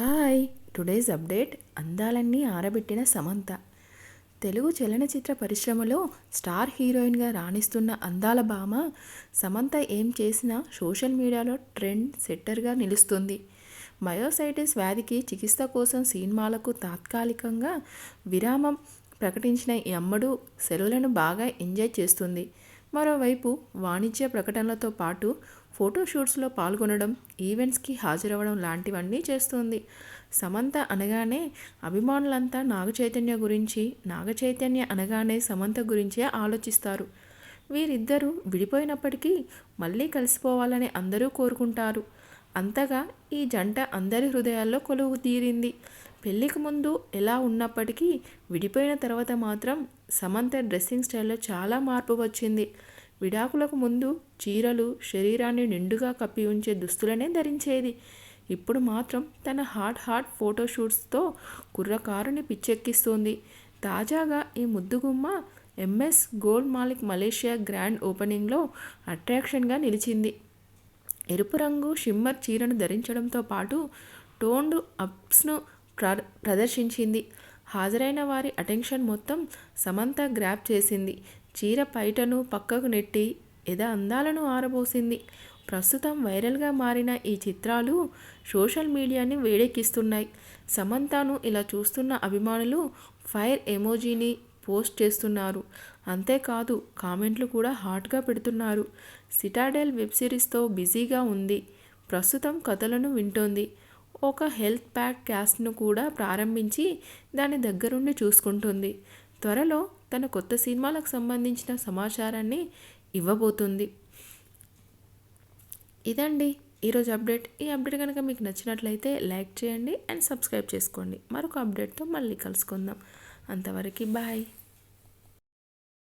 Hi today's update అందాలన్నీ ఆరబెట్టిన సమంత. తెలుగు చలనచిత్ర పరిశ్రమలో స్టార్ హీరోయిన్గా రాణిస్తున్న అందాల భామ సమంత ఏం చేసినా సోషల్ మీడియాలో ట్రెండ్ సెట్టర్గా నిలుస్తుంది. మయోసైటిస్ వ్యాధికి చికిత్స కోసం సినిమాలకు తాత్కాలికంగా విరామం ప్రకటించిన ఈ అమ్మడు సెలవులను బాగా ఎంజాయ్ చేస్తుంది. మరోవైపు వాణిజ్య ప్రకటనలతో పాటు ఫోటోషూట్స్లో పాల్గొనడం ఈవెంట్స్కి హాజరవ్వడం లాంటివన్నీ చేస్తుంది. సమంత అనగానే అభిమానులంతా నాగచైతన్య గురించి నాగచైతన్య అనగానే సమంత గురించే ఆలోచిస్తారు. వీరిద్దరూ విడిపోయినప్పటికీ మళ్ళీ కలిసిపోవాలని అందరూ కోరుకుంటారు. అంతగా ఈ జంట అందరి హృదయాల్లో కొలువు తీరింది. పెళ్ళికి ముందు ఎలా ఉన్నప్పటికీ విడిపోయిన తర్వాత మాత్రం సమంత డ్రెస్సింగ్ స్టైల్లో చాలా మార్పు వచ్చింది. విడాకులకు ముందు చీరలు శరీరాన్ని నిండుగా కప్పి ఉంచే దుస్తులనే ధరించేది. ఇప్పుడు మాత్రం తన హాట్ హాట్ ఫోటోషూట్స్తో కుర్రకారుని పిచ్చెక్కిస్తుంది. తాజాగా ఈ ముద్దుగుమ్మ MS gold Malik Malaysia grand ఓపెనింగ్లో అట్రాక్షన్గా నిలిచింది. ఎరుపు రంగు షిమ్మర్ చీరను ధరించడంతో పాటు టోన్డ్ అప్స్ను ప్రదర్శించింది. హాజరైన వారి అటెన్షన్ మొత్తం సమంత గ్రాప్ చేసింది. చీర పైటను పక్కకు నెట్టి ఎద అందాలను ఆరబోసింది. ప్రస్తుతం వైరల్గా మారిన ఈ చిత్రాలు సోషల్ మీడియాని వేడెక్కిస్తున్నాయి. సమంతను ఇలా చూస్తున్న అభిమానులు ఫైర్ ఎమోజీని పోస్ట్ చేస్తున్నారు. అంతేకాదు కామెంట్లు కూడా హాట్గా పెడుతున్నారు. సిటాడెల్ వెబ్ సిరీస్తో బిజీగా ఉంది. ప్రస్తుతం కథలను వింటోంది. ఒక హెల్త్ ప్యాక్ క్యాస్ట్ను కూడా ప్రారంభించి దాని దగ్గరుండి చూసుకుంటుంది. త్వరలో తన కొత్త సినిమాలకు సంబంధించిన సమాచారాన్ని ఇవ్వబోతుంది. ఇదండి ఈరోజు అప్డేట్. ఈ అప్డేట్ కనుక మీకు నచ్చినట్లయితే లైక్ చేయండి అండ్ సబ్స్క్రైబ్ చేసుకోండి. మరొక అప్డేట్తో మళ్ళీ కలుసుకుందాం. అంతవరకు బాయ్.